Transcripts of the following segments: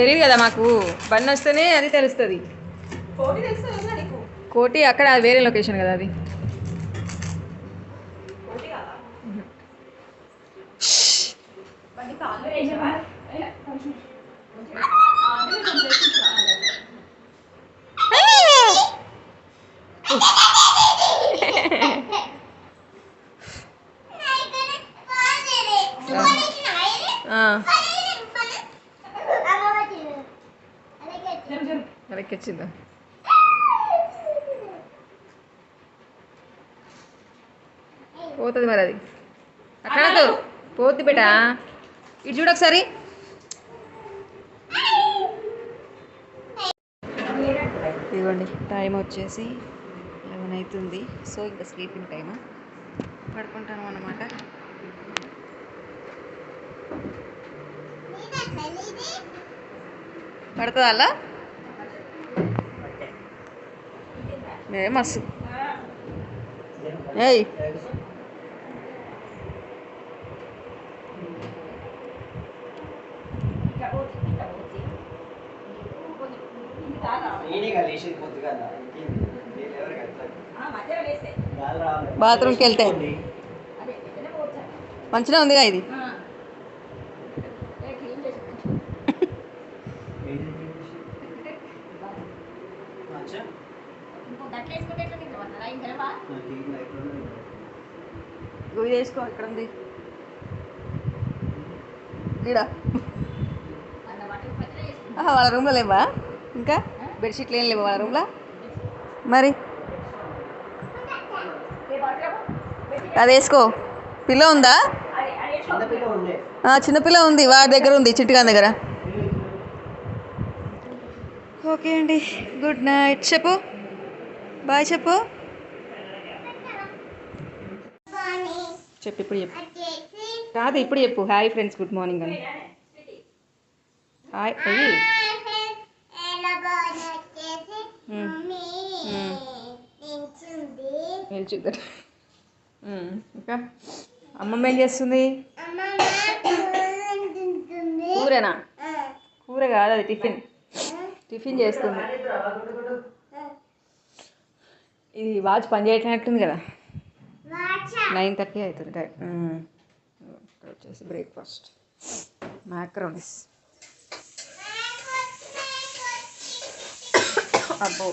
తెలియదు కదా మాకు. బండి వస్తేనే అది తెలుస్తుంది. కోటి అక్కడ అది వేరే లొకేషన్ కదా అది. ఆ, వెనక్కిచ్చిందా? పోతుంది మరి అది. అక్కడ పోతుంది బేటా ఇటు చూడు ఒకసారి. ఇదిగోండి టైం వచ్చేసి లెవెన్ అవుతుంది. సో ఇంకా స్లీపింగ్ టైమ్. పడుకుంటాను అన్నమాట. పడుతుందా అలా ఏ మస్తు ఏయ్ బాత్రూమ్కి వెళ్తే. మంచిగా ఉందిగా ఇది. వేసుకో చేసుకో ఇక్కడ ఉంది. ఈడ వాళ్ళ రూమ్లో లేవా? ఇంకా? బెడ్షీట్లు ఏం లేవా వాళ్ళ రూమ్లో మరి? అది వేసుకో. పిల్ల ఉందా? చిన్నపిల్ల ఉంది వాడి దగ్గర ఉంది చిట్టుగా దగ్గర. ఓకే అండి గుడ్ నైట్. చెప్పు. బాయ్ చెప్పు. చెప్పు ఇప్పుడు చెప్పు. కాదు ఇప్పుడు చెప్పు. హాయ్ ఫ్రెండ్స్ గుడ్ మార్నింగ్ అని. హాయ్ అయ్యి నిల్చుద్దట ఇంకా? అమ్మమ్మ ఏం చేస్తుంది? కూరనా? కూర కాదు అది టిఫిన్. టిఫిన్ చేస్తుంది. ఇది వాచ్ పని చేయట్లేనట్టుంది కదా. నైన్ థర్టీ అవుతుంది టైం వచ్చేసి బ్రేక్ఫాస్ట్ మ్యాక్రోనిస్ అబ్బో.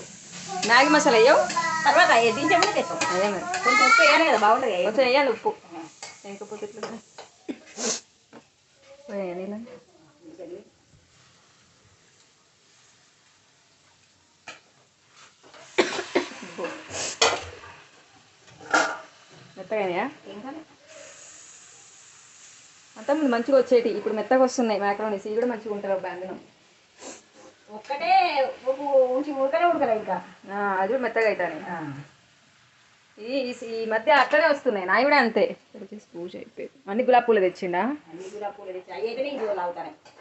మ్యాగీ మసాలా అయ్యో తర్వాత దించమని తెస్తాం కొంచెం ఉప్పు వేయాలి కదా బాగుంటుంది కొంచెం వేయాలి ఉప్పు. లేకపోతే ఎట్లా వేయాలి ఇలా ఉప్పు. మెత్తగానే అంతా ముందు మంచిగా వచ్చేటి. ఇప్పుడు మెత్తగా వస్తున్నాయి మ్యాక్రోనీస్ ఇవి కూడా మంచిగా ఉంటారు ఒక అందులో ఒక్కటే ఉడకనే ఉడకలే ఇంకా. అది కూడా మెత్తగా అవుతాయి ఈ ఈ- మధ్య అట్లనే వస్తున్నాయి. నాయి కూడా అంతే. పూజ అయిపోయింది. అన్ని గులాబీ పూలు తెచ్చిండా?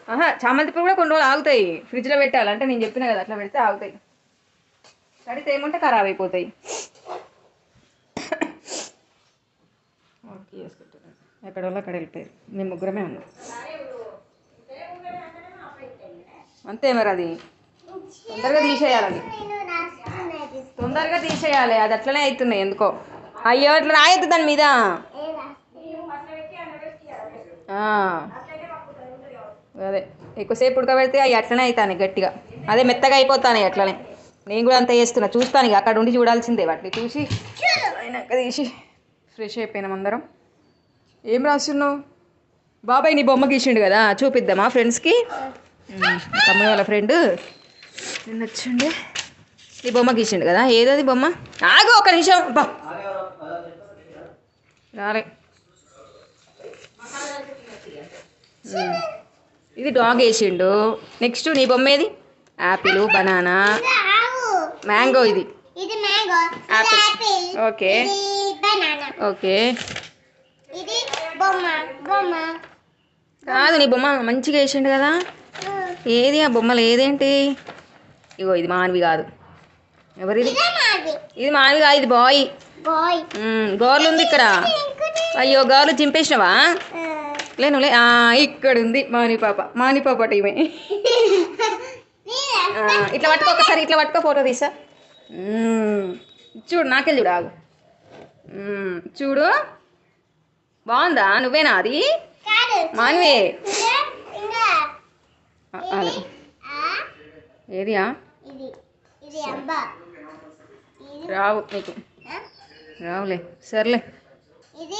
ఆహా చామంతి పూలు కూడా కొన్ని రోజులు ఆగుతాయి. ఫ్రిడ్జ్లో పెట్టాలి అంటే నేను చెప్పిన కదా అట్లా పెడితే ఆగుతాయి. కడితే ఏమంటే ఖరాబ్ అయిపోతాయి ఓకే ఎక్కడ వాళ్ళు అక్కడ వెళ్ళిపోయారు. మేము ముగ్గురమే ఉన్నాం. అంతే మరి అది. తొందరగా తీసేయాలి అది. తొందరగా తీసేయాలి. అది అట్లనే అవుతున్నాయి ఎందుకో. అయ్యో అట్లా రాయొద్దు దాని మీద. అదే. ఎక్కువసేపు ఉడకబెడితే అవి అట్లనే అవుతాను గట్టిగా. అదే మెత్తగా అయిపోతాను అట్లనే. నేను కూడా అంత చేస్తున్నా. చూస్తాను అక్కడ ఉండి చూడాల్సిందే వాటిని చూసి అయినాక తీసి ఫ్రెష్ అయిపోయినాం అందరం. ఏం రాస్తున్నావు బాబాయ్ నీ బొమ్మ గీసిండు కదా చూపిద్దామా ఫ్రెండ్స్కి? తమ్ముడు వాళ్ళ ఫ్రెండ్. నిన్న వచ్చిండే. ఈ బొమ్మ గీసిండు కదా ఏదది బొమ్మ? ఆగు ఒక నిమిషం. బా. రాలే. ఇది డాగ్ వేసిండు. నెక్స్ట్ నీ బొమ్మ ఏది? Apple banana. మ్యాంగో ఇది. యాపిల్. ఓకే. ఓకే. కాదు నీ బొమ్మ మంచిగా వేసిండు కదా. ఏది ఆ బొమ్మలు ఏదేంటి? ఇగో ఇది మానవి కాదు. ఎవరిది? ఇదే మానవి కాదు ఇది బాయ్. బాయ్. గోర్లు ఉంది ఇక్కడ. అయ్యో గోర్లు చింపేసినవా? లేను లే ఇక్కడ ఉంది మాని పాప మాని పాప టీమే. ఇట్లా పట్టుకో ఒకసారి ఇట్లా పట్టుకో ఫోటో తీసా. చూడు నాకెళ్ళి చూడు ఆగు. చూడు. బాగుందా? నువ్వేనా అది? మానివే. అదే. ఏదియా రావు నీకు. ఆ, రావులే. సర్లే.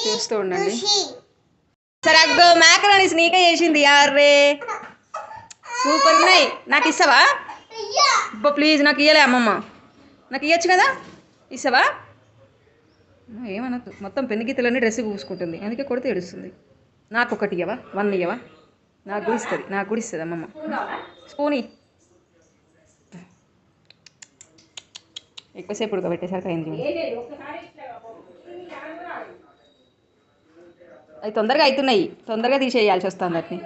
చూస్తూ ఉండండి. సరే అగ్గో మేకరాని స్నీకే చేసింది. యార్రే సూపర్ ఉన్నాయి. నాకు ఇస్తావా? అబ్బా ప్లీజ్ నాకు ఇయ్యలే అమ్మమ్మ. నాకు ఇవ్వచ్చు కదా? ఇస్తావా? ఏమనద్దు. మొత్తం పెన్నిగీతలన్నీ డ్రెస్ పూసుకుంటుంది. అందుకే కొడితే ఏడుస్తుంది. నాకు ఒకటి ఇయ్యవా? వన్ ఇయ్యవా? నాకు కూడా ఇస్తుంది నాకు కూడా ఇస్తుంది అమ్మమ్మ. స్పూని. ఎక్కువసేపు ఉడకబెట్టేసరికి అయింది అవి తొందరగా అవుతున్నాయి తొందరగా తీసేయాల్సి వస్తుంది వాటిని.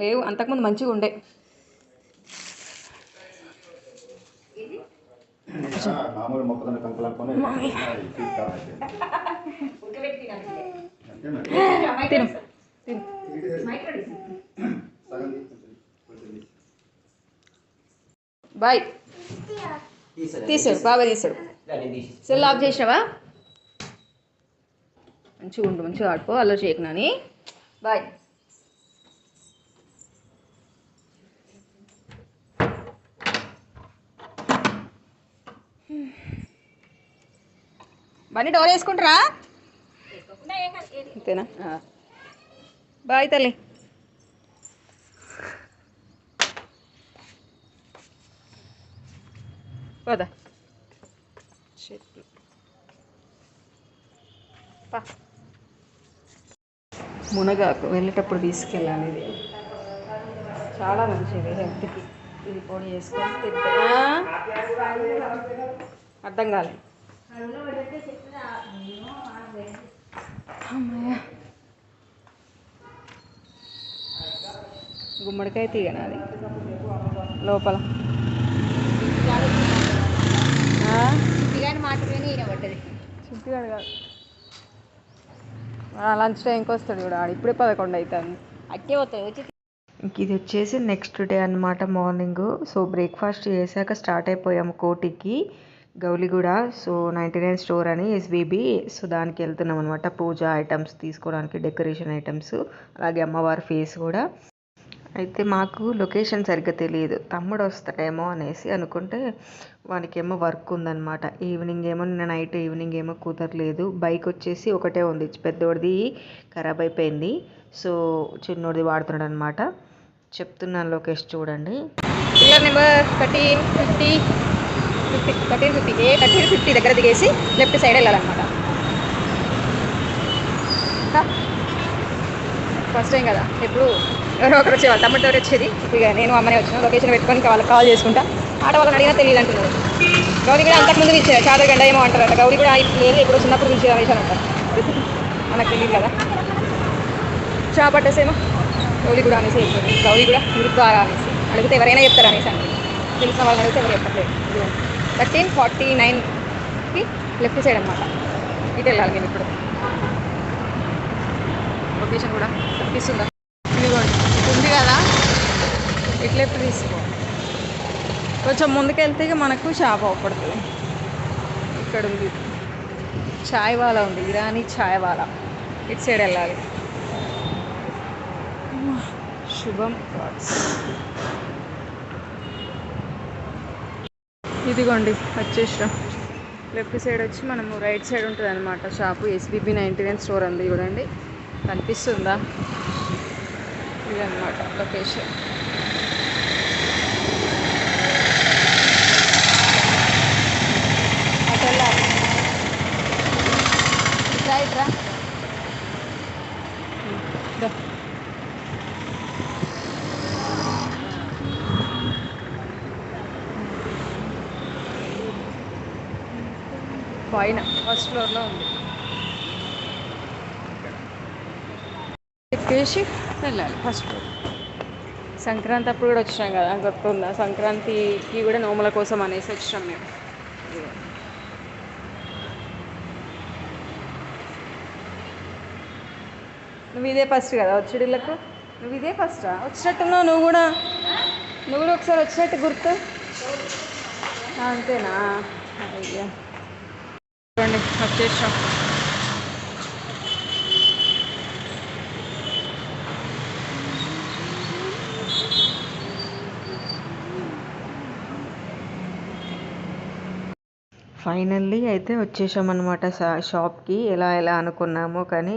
లేవు. అంతకుముందు మంచిగా ఉండే మామూలు మొక్కలను కంకులు అనుకొని తిను. తిను. బాయ్. తీసాడు బాగా తీసాడు సెల్ ఆఫ్ చేసినావా? మంచిగా ఉండు మంచిగా ఆడుకో అలా చేయకు నాని. బాయ్. బండి డోర్ వేసుకుంటారా? అంతేనా. బాయ్ తల్లి. పోదా. చెట్లు పా. మునగాకు వెళ్ళేటప్పుడు తీసుకెళ్ళాలి ఇది. చాలా మంచిది హెల్త్కి. ఇది పొడి చేసుకొని తింటే? అర్థం కాలే అమ్మయ్య గుమ్మడికాయ తీగనా అది లోపల. చిట్టిగాడు కాదు. లంచ్ టైంకి వస్తాడు కూడా ఇప్పుడే పదకొండు అవుతుంది అట్టే పోతుంది వచ్చి ఇంక ఇది వచ్చేసి నెక్స్ట్ డే అన్నమాట మార్నింగ్. సో బ్రేక్ఫాస్ట్ చేశాక స్టార్ట్ అయిపోయాము కోటికి. Gowliguda. So ninety nine store అని ఎస్బీబీ. సో దానికి వెళ్తున్నాం అనమాట పూజ ఐటమ్స్ తీసుకోవడానికి డెకరేషన్ ఐటమ్స్. అలాగే అమ్మవారి ఫేస్ కూడా. అయితే మాకు లొకేషన్ సరిగ్గా తెలియదు. తమ్ముడు వస్తాడేమో అనేసి అనుకుంటే వానికేమో వర్క్ ఉందనమాట ఈవినింగ్ ఏమో నిన్న నైట్ ఈవినింగ్ ఏమో కుదరలేదు. బైక్ వచ్చేసి ఒకటే ఉంది. పెద్దోడిది ఖరాబ్ అయిపోయింది. సో చిన్నోడిది వాడుతున్నాడు అనమాట చెప్తున్నాను లొకేషన్ చూడండి. Number thirteen fifty fifty thirteen fifty A thirteen fifty దగ్గర దిగేసి లెఫ్ట్ సైడ్ వెళ్ళాలన్నమాట. ఫస్ట్ టైం కదా. ఎప్పుడు ఎవరో ఒకరు వచ్చేవాళ్ళు. తమ్ముడితో వచ్చేది. ఇక నేను అమ్మనే వచ్చిన. లొకేషన్ పెట్టుకొని వాళ్ళకి కాల్ చేసుకుంటా. ఆట వాళ్ళని అడిగినా తెలియదు అంటున్నారు గౌరీ కూడా అంతకుముందు ఇచ్చారు చాదగండ ఏమో అంటారట గౌరీ కూడా లేదు ఇప్పుడు చిన్నప్పుడు పిలిచి వేసాను అంటారు. మనకు తెలియదు కదా. షాప్ అడ్రస్ గౌరీ కూడా అనేసి గౌరీ కూడా గురుద్వారా అనేసి. అడిగితే ఎవరైనా చెప్తారు అనేసి అంటే తెలిసిన వాళ్ళని అడిగితే ఎవరు చెప్పట్లేదు. థర్టీన్ ఫార్టీ నైన్కి లెఫ్ట్ సైడ్ అనమాట ఇటు వెళ్ళాలి నేను ఇప్పుడు. లొకేషన్ కూడా కనిపిస్తుందా? ఇదిగోండి ఉంది కదా? ఇట్లా ఎప్పుడు తీసుకో? కొంచెం ముందుకెళ్తే మనకు షాప్ అవపడుతుంది ఇక్కడ ఉంది. ఛాయ్ వాలా ఉంది. ఇరానీ ఛాయ్ వాలా ఇటు సైడ్ వెళ్ళాలి. శుభం కార్డ్స్ ఇదిగోండి వచ్చేసాం లెఫ్ట్ సైడ్ వచ్చి మనము రైట్ సైడ్ ఉంటుంది అనమాట shop SBB ninety nine store ఉంది చూడండి. కనిపిస్తుందా? ఇదన్నమాట లొకేషన్ అటు వెళ్ళాలి ఇట్రా ఇట్రా దా. పైన ఫస్ట్ ఫ్లోర్లో ఉంది. చెప్పేసి వెళ్ళాలి ఫస్ట్ ఫ్లోర్ సంక్రాంతి అప్పుడు కూడా వచ్చినాం కదా గుర్తుందా? సంక్రాంతికి కూడా నోముల కోసం అనేసి వచ్చినాం మేము. నువ్వు ఇదే ఫస్ట్ కదా వచ్చేడిళ్ళకు నువ్వు ఇదే ఫస్టా వచ్చినట్టున్నావు నువ్వు కూడా? నువ్వు కూడా ఒకసారి వచ్చినట్టు గుర్తు? అంతేనా? అయ్యా. చూడండి వచ్చేసాం ఫైనల్లీ అయితే వచ్చేసామన్నమాట అనమాట షాప్కి. ఎలా ఎలా అనుకున్నాము కానీ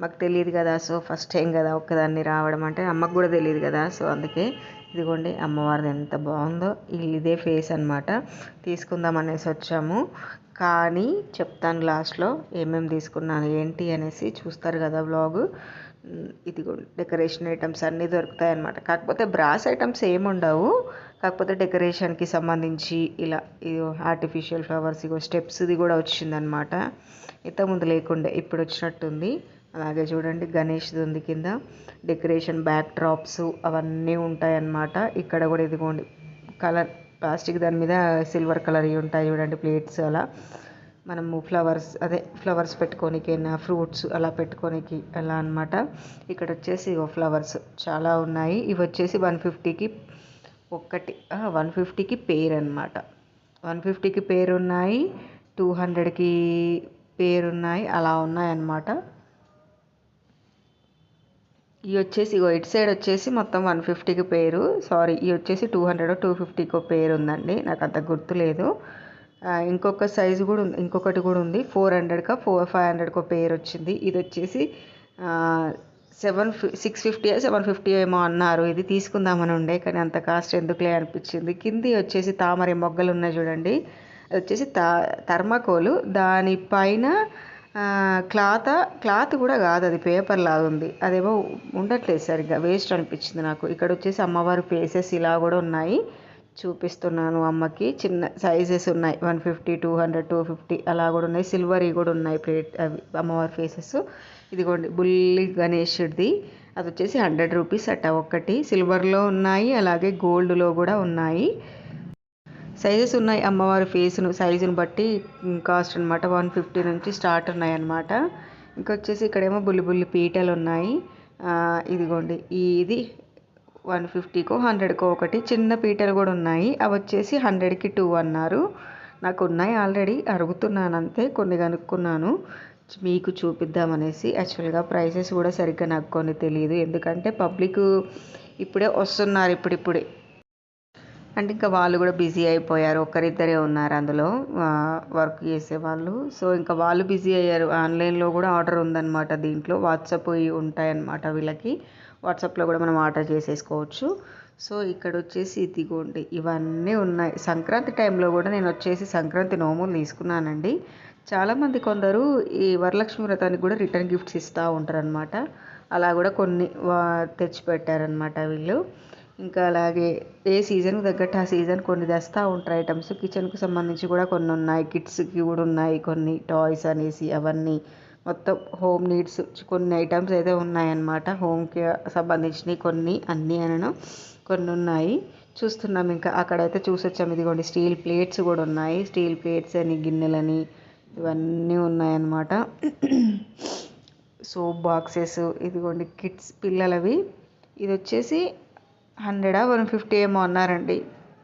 మాకు తెలియదు కదా. సో ఫస్ట్ టైం కదా ఒక్కదాన్ని రావడం అంటే అమ్మకు కూడా తెలియదు కదా. సో అందుకే ఇదిగోండి అమ్మవారిది ఎంత బాగుందో ఇదే ఫేస్ అన్నమాట. తీసుకుందాం అనేసి వచ్చాము. కానీ చెప్తాను లాస్ట్లో ఏమేమి తీసుకున్నాను ఏంటి అనేసి చూస్తారు కదా బ్లాగు ఇదిగో డెకరేషన్ ఐటమ్స్ అన్నీ దొరుకుతాయి అన్నమాట కాకపోతే బ్రాస్ ఐటమ్స్ ఏమి ఉండవు కాకపోతే డెకరేషన్కి సంబంధించి ఇలా ఇది ఆర్టిఫిషియల్ ఫ్లవర్స్ ఇగో స్టెప్స్ది కూడా వచ్చిందనమాట ఇంతకుముందు లేకుండే ఇప్పుడు వచ్చినట్టుంది. అలాగే చూడండి గణేష్ది ఉంది కింద. డెకరేషన్ బ్యాక్ డ్రాప్స్ అవన్నీ ఉంటాయన్నమాట. ఇక్కడ కూడా ఇదిగోండి కలర్ ప్లాస్టిక్ దాని మీద సిల్వర్ కలర్ ఉంటాయి చూడండి ప్లేట్స్ అలా. మనము ఫ్లవర్స్ అదే ఫ్లవర్స్ పెట్టుకోనికైనా ఫ్రూట్స్ అలా పెట్టుకోనికి అలా అనమాట ఇక్కడ వచ్చేసి ఇగో ఫ్లవర్స్ చాలా ఉన్నాయి. ఇవి వచ్చేసి వన్ ఫిఫ్టీకి ఒక్కటి వన్ ఫిఫ్టీకి పేర్ అనమాట వన్ ఫిఫ్టీకి పేరు ఉన్నాయి టూ హండ్రెడ్కి పేరు ఉన్నాయి అలా ఉన్నాయి అన్నమాట. ఇవి వచ్చేసి ఇగో ఇటు సైడ్ వచ్చేసి మొత్తం వన్ ఫిఫ్టీకి పేరు. సారీ ఇవి వచ్చేసి టూ హండ్రెడ్ టూ ఫిఫ్టీకో పేరు ఉందండి. నాకు అంత గుర్తులేదు ఇంకొక సైజు కూడా ఉంది ఇంకొకటి కూడా ఉంది. ఫోర్ హండ్రెడ్కా ఫోర్ ఫైవ్ హండ్రెడ్కో పేరు వచ్చింది. ఇది వచ్చేసి సెవెన్ ఫి సిక్స్ ఫిఫ్టీ సెవెన్ ఫిఫ్టీ ఏమో అన్నారు. ఇది తీసుకుందామని ఉండే కానీ అంత కాస్ట్ ఎందుకులే అనిపించింది. కింది వచ్చేసి తామర మొగ్గలు ఉన్నాయి చూడండి. అది వచ్చేసి తా థర్మాకోలు. దానిపైన క్లాత్ క్లాత్ కూడా కాదు అది పేపర్ లాగా ఉంది. అదేమో ఉండట్లేదు సరిగ్గా వేస్ట్ అనిపించింది నాకు. ఇక్కడ వచ్చేసి అమ్మవారి ఫేసెస్ ఇలా కూడా ఉన్నాయి. చూపిస్తున్నాను అమ్మకి. చిన్న సైజెస్ ఉన్నాయి. One fifty two hundred two fifty అలా కూడా ఉన్నాయి. సిల్వర్ కూడా ఉన్నాయి ప్లేట్ అవి అమ్మవారి ఫేసెస్ ఇదిగోండి బుల్లి గణేషుడిది అది వచ్చేసి హండ్రెడ్ రూపీస్ అట్ట ఒక్కటి. సిల్వర్లో ఉన్నాయి అలాగే గోల్డ్లో కూడా ఉన్నాయి. సైజెస్ ఉన్నాయి అమ్మవారి ఫేస్ను సైజుని బట్టి కాస్ట్ అనమాట వన్ ఫిఫ్టీ నుంచి స్టార్ట్ ఉన్నాయి అన్నమాట. ఇంకొచ్చేసి ఇక్కడేమో బుల్లి బుల్లి పీటలు ఉన్నాయి. ఇదిగోండి. ఇది వన్ ఫిఫ్టీకో హండ్రెడ్కో ఒకటి చిన్న పీటలు కూడా ఉన్నాయి. అవి వచ్చేసి హండ్రెడ్కి టూ అన్నారు. నాకు ఉన్నాయి ఆల్రెడీ అడుగుతున్నాను అంతే కొన్ని కనుక్కున్నాను. మీకు చూపిద్దామనేసి యాక్చువల్గా ప్రైసెస్ కూడా సరిగ్గా నాకు కొన్ని తెలియదు ఎందుకంటే పబ్లిక్ ఇప్పుడే వస్తున్నారు ఇప్పుడిప్పుడే. అంటే ఇంకా వాళ్ళు కూడా బిజీ అయిపోయారు. ఒక్కరిద్దరే ఉన్నారు అందులో వర్క్ చేసే వాళ్ళు. సో ఇంకా వాళ్ళు బిజీ అయ్యారు. ఆన్లైన్లో కూడా ఆర్డర్ ఉందన్నమాట దీంట్లో. వాట్సాప్ ఉంటాయన్నమాట వీళ్ళకి. వాట్సాప్లో కూడా మనం ఆర్డర్ చేసేసుకోవచ్చు. సో ఇక్కడ వచ్చేసి ఇదిగోండి ఇవన్నీ ఉన్నాయి. సంక్రాంతి టైంలో కూడా నేను వచ్చేసి సంక్రాంతి నోములు తీసుకున్నానండి. చాలామంది కొందరు ఈ వరలక్ష్మి వ్రతానికి కూడా రిటర్న్ గిఫ్ట్స్ ఇస్తూ ఉంటారనమాట అలా కూడా కొన్ని వా- తెచ్చిపెట్టారనమాట వీళ్ళు. ఇంకా అలాగే ఏ సీజన్కి తగ్గట్టు ఆ సీజన్ కొన్ని తెస్తూ ఉంటారు ఐటమ్స్. కిచెన్కి సంబంధించి కూడా కొన్ని ఉన్నాయి. కిడ్స్కి కూడా ఉన్నాయి కొన్ని టాయ్స్ అనేసి అవన్నీ. మొత్తం హోమ్ నీడ్స్ కొన్ని ఐటమ్స్ అయితే ఉన్నాయన్నమాట. హోమ్కి సంబంధించినవి కొన్ని అన్నీ అనను. కొన్ని ఉన్నాయి. చూస్తున్నాం ఇంకా అక్కడైతే చూసొచ్చాము ఇదిగోండి స్టీల్ ప్లేట్స్ కూడా ఉన్నాయి. స్టీల్ ప్లేట్స్ అని గిన్నెలని ఇవన్నీ ఉన్నాయన్నమాట. సోప్ బాక్సెస్ ఇదిగోండి కిడ్స్ పిల్లలవి. ఇది వచ్చేసి హండ్రెడా? వన్ ఫిఫ్టీ ఏమో అన్నారండి.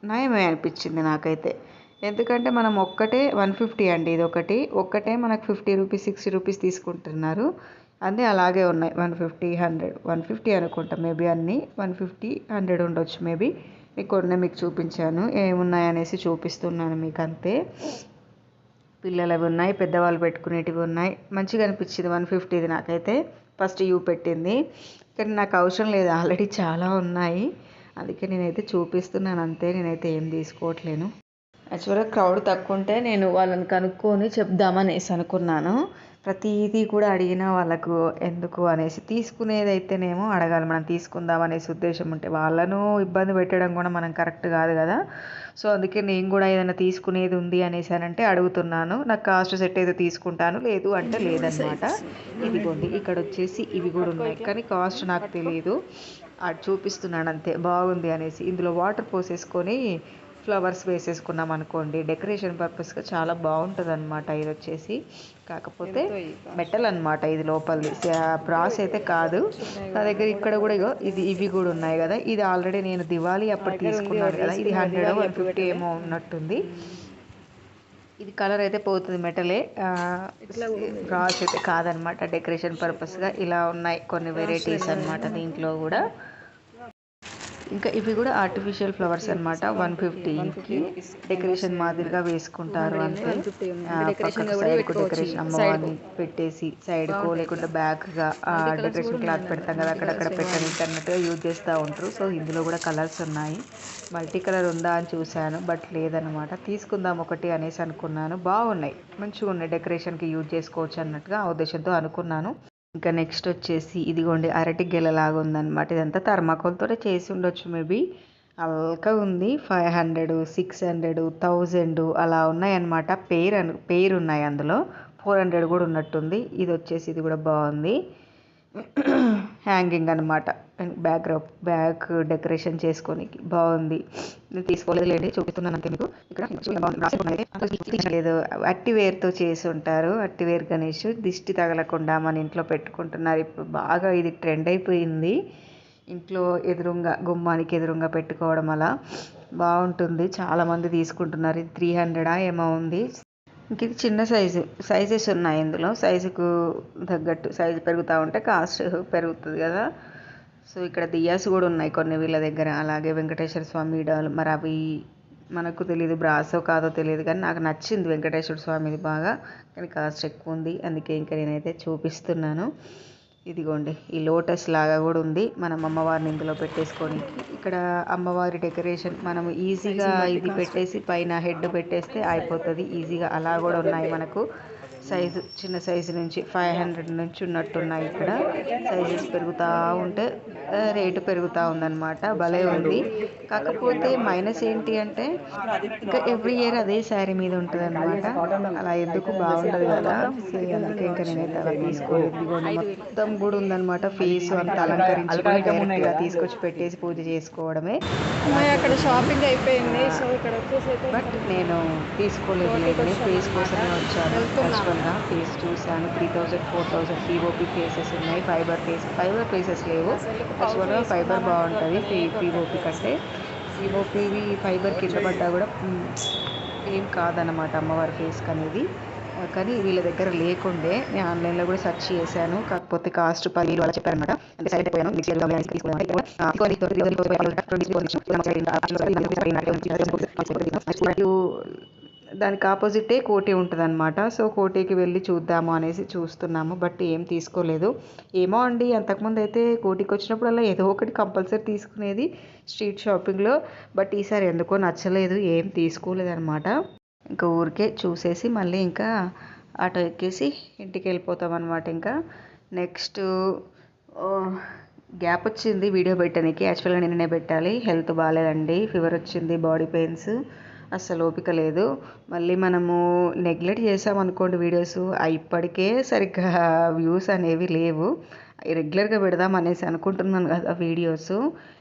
నయమే అనిపించింది నాకైతే. ఎందుకంటే మనం ఒక్కటే వన్ ఫిఫ్టీ అండి ఇది ఒకటి ఒక్కటే మనకు ఫిఫ్టీ రూపీస్ సిక్స్టీ రూపీస్ తీసుకుంటున్నారు. అన్నీ అలాగే ఉన్నాయి. One fifty hundred. One fifty అనుకుంటా మేబీ అన్నీ. వన్ ఫిఫ్టీ హండ్రెడ్ ఉండొచ్చు మేబీ. మీకు కొన్ని మీకు చూపించాను. ఏమున్నాయి అనేసి చూపిస్తున్నాను మీకు అంతే పిల్లలవి ఉన్నాయి పెద్దవాళ్ళు పెట్టుకునేటివి ఉన్నాయి. మంచిగా అనిపించింది వన్ ఫిఫ్టీది నాకైతే. ఫస్ట్ యూ పెట్టింది. కానీ నాకు అవసరం లేదు. ఆల్రెడీ చాలా ఉన్నాయి. అందుకే నేనైతే చూపిస్తున్నాను. అంతే నేనైతే ఏం తీసుకోవట్లేను. యాక్చువల్గా క్రౌడ్ తక్కువ ఉంటే నేను వాళ్ళని కనుక్కొని చెప్దామనేసి అనుకున్నాను. ప్రతిదీ కూడా అడిగినా వాళ్ళకు ఎందుకు అనేసి తీసుకునేదైతేనేమో అడగాలి. మనం తీసుకుందాం అనేసి ఉద్దేశం ఉంటే వాళ్ళను ఇబ్బంది పెట్టడం కూడా మనం కరెక్ట్ కాదు కదా. సో అందుకే నేను కూడా ఏదైనా తీసుకునేది ఉంది అనేసి అని అంటే అడుగుతున్నాను. నాకు కాస్ట్ సెట్ అయితే తీసుకుంటాను. లేదు అంటే లేదనమాట ఇదిగోండి ఇక్కడ వచ్చేసి ఇవి కూడా ఉన్నాయి. కానీ కాస్ట్ నాకు తెలియదు అది చూపిస్తున్నాను అంతే. బాగుంది అనేసి ఇందులో వాటర్ పోసేసుకొని ఫ్లవర్స్ వేసేసుకున్నాం అనుకోండి. డెకరేషన్ పర్పస్గా చాలా బాగుంటుంది అనమాట ఇది వచ్చేసి కాకపోతే మెటల్ అనమాట ఇది లోపలిది. బ్రాస్ అయితే కాదు. నా దగ్గర ఇక్కడ కూడా ఇది ఇవి కూడా ఉన్నాయి కదా. ఇది ఆల్రెడీ నేను దివాళీ అప్పుడు తీసుకున్నాను కదా. ఇది హండ్రెడ్ వన్ ఫిఫ్టీ ఏమో ఉన్నట్టుంది. ఇది కలర్ అయితే పోతుంది మెటలే. బ్రాస్ అయితే కాదనమాట డెకరేషన్ పర్పస్గా ఇలా ఉన్నాయి కొన్ని వెరైటీస్ అన్నమాట దీంట్లో కూడా. ఇంకా ఇవి కూడా ఆర్టిఫిషియల్ ఫ్లవర్స్ అన్నమాట. వన్ ఫిఫ్టీకి డెకరేషన్ మాదిరిగా వేసుకుంటారు అంతే. ఆ, పక్కకు కు డెకరేషన్ అమ్మవారిని పెట్టేసి సైడ్ కో లేకుంటే బ్యాక్గా ఆ డెకరేషన్ క్లాత్ పెడతాం కదా అక్కడక్కడ పెట్టడానికి అన్నట్టుగా యూజ్ చేస్తూ ఉంటారు. సో ఇందులో కూడా కలర్స్ ఉన్నాయి. మల్టీ కలర్ ఉందా అని చూశాను బట్ లేదనమాట తీసుకుందాం ఒకటి అనేసి అనుకున్నాను. బాగున్నాయి. మంచిగా ఉన్నాయి డెకరేషన్కి యూజ్ చేసుకోవచ్చు అన్నట్టుగా ఆ ఉద్దేశంతో అనుకున్నాను. ఇంకా నెక్స్ట్ వచ్చేసి ఇదిగోండి అరటి గెలలాగా ఉందన్నమాట. ఇదంతా థర్మాకోల్తో చేసి ఉండొచ్చు మేబీ అల్కా ఉంది. Five hundred six hundred thousand అలా ఉన్నాయన్నమాట. పేరు అను పేరు ఉన్నాయి అందులో. ఫోర్ హండ్రెడ్ కూడా ఉన్నట్టుంది. ఇది వచ్చేసి ఇది కూడా బాగుంది. హ్యాంగింగ్ అనమాట బ్యాక్ బ్యాక్ డెకరేషన్ చేసుకొని బాగుంది. నేను తీసుకోలేదు లేండి చూపిస్తున్నాను అంతే మీకు. ఇక్కడ లేదు అట్టివేర్తో చేసి ఉంటారు. అట్టివేర్ గణేష్. దిష్టి తగలకుండా మన ఇంట్లో పెట్టుకుంటున్నారు. ఇప్పుడు బాగా ఇది ట్రెండ్ అయిపోయింది. ఇంట్లో ఎదురుగా గుమ్మానికి ఎదురుగా పెట్టుకోవడం అలా బాగుంటుంది. చాలామంది తీసుకుంటున్నారు. ఇది త్రీ హండ్రెడా ఏమో ఉంది. ఇంక ఇది చిన్న సైజు సైజెస్ ఉన్నాయి ఇందులో. సైజుకు తగ్గట్టు సైజు పెరుగుతూ ఉంటే కాస్ట్ పెరుగుతుంది కదా. సో ఇక్కడ దియాస్ కూడా ఉన్నాయి కొన్ని వీళ్ళ దగ్గర. అలాగే వెంకటేశ్వర స్వామి డాల్ మరి అవి మనకు తెలియదు బ్రాసో కాదో తెలియదు కానీ నాకు నచ్చింది వెంకటేశ్వర స్వామిది బాగా. కానీ కాస్ట్ ఎక్కువ ఉంది అందుకే ఇంకా నేనైతే చూపిస్తున్నాను. ఇదిగోండి ఈ లోటస్ లాగా కూడా ఉంది. మనం అమ్మవారిని ఇందులో పెట్టేసుకొని ఇక్కడ అమ్మవారి డెకరేషన్ మనం ఈజీగా ఇది పెట్టేసి పైన హెడ్ పెట్టేస్తే అయిపోతుంది. ఈజీగా అలా కూడా ఉన్నాయి మనకు. సైజు చిన్న సైజు నుంచి ఫైవ్ హండ్రెడ్ నుంచి ఉన్నట్టున్నాయి ఇక్కడ. సైజెస్ పెరుగుతూ ఉంటే రేటు పెరుగుతూ ఉందన్నమాట. భలే ఉంది. కాకపోతే మైనస్ ఏంటి అంటే ఇంకా ఎవ్రీ ఇయర్ అదే శారీ మీద ఉంటుంది అనమాట అలా ఎందుకు బాగుండదు కదా? సో అందుకే ఇంకా నేనైతే అలా తీసుకోలేదు మొత్తం కూడా ఉందన్నమాట. ఫేస్ అంతా అలంకరించుకొని డైరెక్ట్గా తీసుకొచ్చి పెట్టేసి పూజ చేసుకోవడమే. అక్కడ షాపింగ్ అయిపోయింది. సో ఇక్కడ బట్ నేను తీసుకోలేదు. ఫేస్ కోసమే వచ్చాను. యాక్చువల్గా ఫేస్ చూశాను three thousand four thousand POP faces ఉన్నాయి ఫైబర్ ఫేస్ ఫైబర్ ఫేసెస్ లేవు యాక్చువల్గా ఫైబర్ బాగుంటుంది పీ పీఓపీ కంటే పీఓపీవి ఫైబర్ కింద పడ్డా కూడా ఏం కాదనమాట అమ్మవారి ఫేస్కి అనేది కానీ వీళ్ళ దగ్గర లేకుండే నేను ఆన్లైన్లో కూడా సెర్చ్ చేశాను కాకపోతే కాస్ట్ పల్లీలు అలా చెప్పారనమాట అంటే సైడ్ అయిపోయాను మిక్సీ తీసుకున్నాను దానికి ఆపోజిటే కోటి ఉంటుంది అనమాట సో కోటికి వెళ్ళి చూద్దాము అనేసి చూస్తున్నాము. బట్ ఏం తీసుకోలేదు. ఏమో అండి అంతకుముందు అయితే కోటికి వచ్చినప్పుడల్లా ఏదో ఒకటి కంపల్సరీ తీసుకునేది స్ట్రీట్ షాపింగ్లో బట్ ఈసారి ఎందుకో నచ్చలేదు ఏం తీసుకోలేదు అనమాట ఇంకా ఊరికే చూసేసి మళ్ళీ ఇంకా ఆటో ఎక్కేసి ఇంటికి వెళ్ళిపోతాం అనమాట ఇంకా. నెక్స్ట్ గ్యాప్ వచ్చింది వీడియో పెట్టడానికి. యాక్చువల్గా నిన్ననే పెట్టాలి. హెల్త్ బాగాలేదండి. ఫీవర్ వచ్చింది బాడీ పెయిన్స్. అస్సలు ఓపిక లేదు. మళ్ళీ మనము నెగ్లెక్ట్ చేసామనుకోండి వీడియోస్ ఇప్పటికే సరిగ్గా వ్యూస్ అనేవి లేవు. రెగ్యులర్గా పెడదాం అనేసి అనుకుంటున్నాను కదా వీడియోస్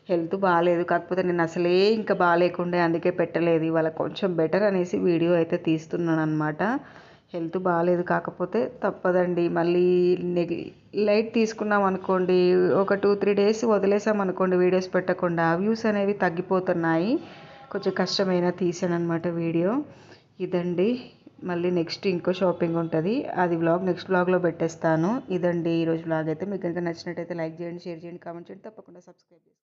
హెల్త్ బాగాలేదు కాకపోతే నేను అసలే ఇంకా బాగాలేకుండే అందుకే పెట్టలేదు. ఇవాళ కొంచెం బెటర్ అనేసి వీడియో అయితే తీస్తున్నాను అనమాట హెల్త్ బాగాలేదు కాకపోతే తప్పదండి. మళ్ళీ నెగ్ లైట్ తీసుకున్నాం అనుకోండి ఒక టూ త్రీ డేస్ వదిలేసాం అనుకోండి వీడియోస్ పెట్టకుండా వ్యూస్ అనేవి తగ్గిపోతున్నాయి. కొంచెం కష్టమైన తీసాను అనమాట వీడియో. ఇదండి. మళ్ళీ నెక్స్ట్ ఇంకో షాపింగ్ ఉంటుంది. అది వ్లాగ్ నెక్స్ట్ బ్లాగ్లో పెట్టేస్తాను. ఇదండి ఈరోజు బ్లాగ్ అయితే. మీకు కనుక నచ్చినట్టయితే లైక్ చేయండి షేర్ చేయండి కామెంట్ చేయండి. తప్పకుండా సబ్స్క్రైబ్ చేయండి